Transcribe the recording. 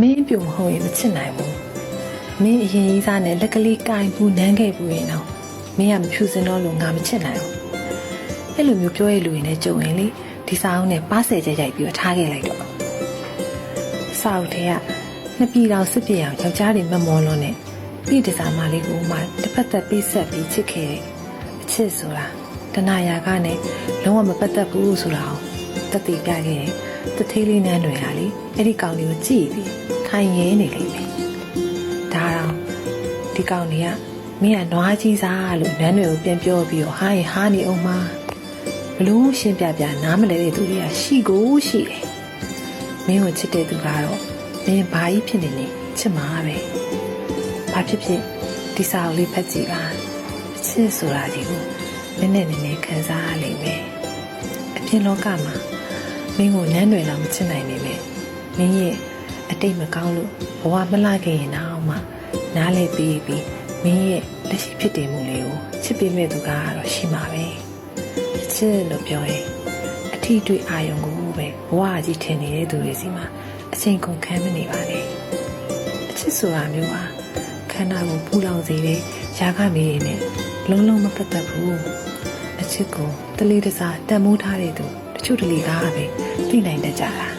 မင်းပြုံမဟုတ်ရင်မချစ်နိုင်ဘူးမင်းအရင်ကြီးစားနဲ့လက်ကလေးကင်ဘူးနမ်းခဲ့ဘူးရင်တော့မင်းကမဖြူစင်တော့လို့ငါမချစ်နိုင်ဘူးအဲ့လိုမျိုးပြောရလူရင်လည်းကြုံရင်လေဒီစာအုပ်နဲ့ပါဆယ်ချက်ရိုက်ပြီးတော့ထားခဲ့လိုက်တော့စာအုပ်ထဲကနှစ်ပြည်တော်စစ်ပြေအောင်ယောက်ျားတွေမမောလွန်းနဲ့ပြည်တစားမလေးကိုမှတစ်ဖက်သက်ပေးဆက်ပြီးချစ်ခဲ့တဲ့အချစ်ဆိုတာတဏှာရာကနဲ့လုံးဝမပတ်သက်ဘူးဆိုတာကိုတတိပြခဲ့တဲ့ တသေးလေးနန်းတွေဟာလေအဲ့ဒီကောင်လေးကိုကြည့်ပြီးခိုင်ရဲနေလိမ့်မယ်ဒါတော့ဒီကောင်လေးကမင်းကနွားကြီးစားလို့နန်းတွေကိုပြန်ပြောပြီးတော့ဟာရင်ဟာနေအောင်မှာဘလို့ရှင်းပြပြနားမလဲတဲ့သူတွေကရှိကိုရှိတယ်မင်းကိုချစ်တဲ့သူကတော့မင်းဘာကြီးဖြစ်နေနေချစ်မှာပဲဘာဖြစ်ဖြစ်ဒီစာအုပ်လေးဖတ်ကြည့်ပါအချစ်ဆိုတာကြီးကိုနည်းနည်းနည်းနည်းခံစားရလိမ့်မယ်အပြင်လောကမှာ မင်းကိုနန်းတွေလောက်မချစ်နိုင်နေပဲမင်းရဲ့အတိတ်မကောင်းလို့ဘဝမလာခဲ့ရင်တော့မှနားလေပြီးပြီးမင်းရဲ့လက်ရှိဖြစ်တည်မှုလေးကိုချစ်ပေးမဲ့သူကတော့ရှိမှာပဲချစ်လို့ပြောရင်အထီးတွေ့အာယုံကိုပဲဘဝကြီးထင်နေတဲ့သူတွေစီမှာအချိန်ကုန်ခံမနေပါနဲ့အချစ်ဆိုတာမျိုးဟာခန္ဓာကိုပူလောင်စေတဲ့ရာဂမေးတွေနဲ့လုံးလုံးမပတ်သက်ဘူးအချစ်ကိုတလေးတစားတန်မိုးထားတဲ့သူ တချို့တလေကားပဲသိနိုင်တတ်ကြတာ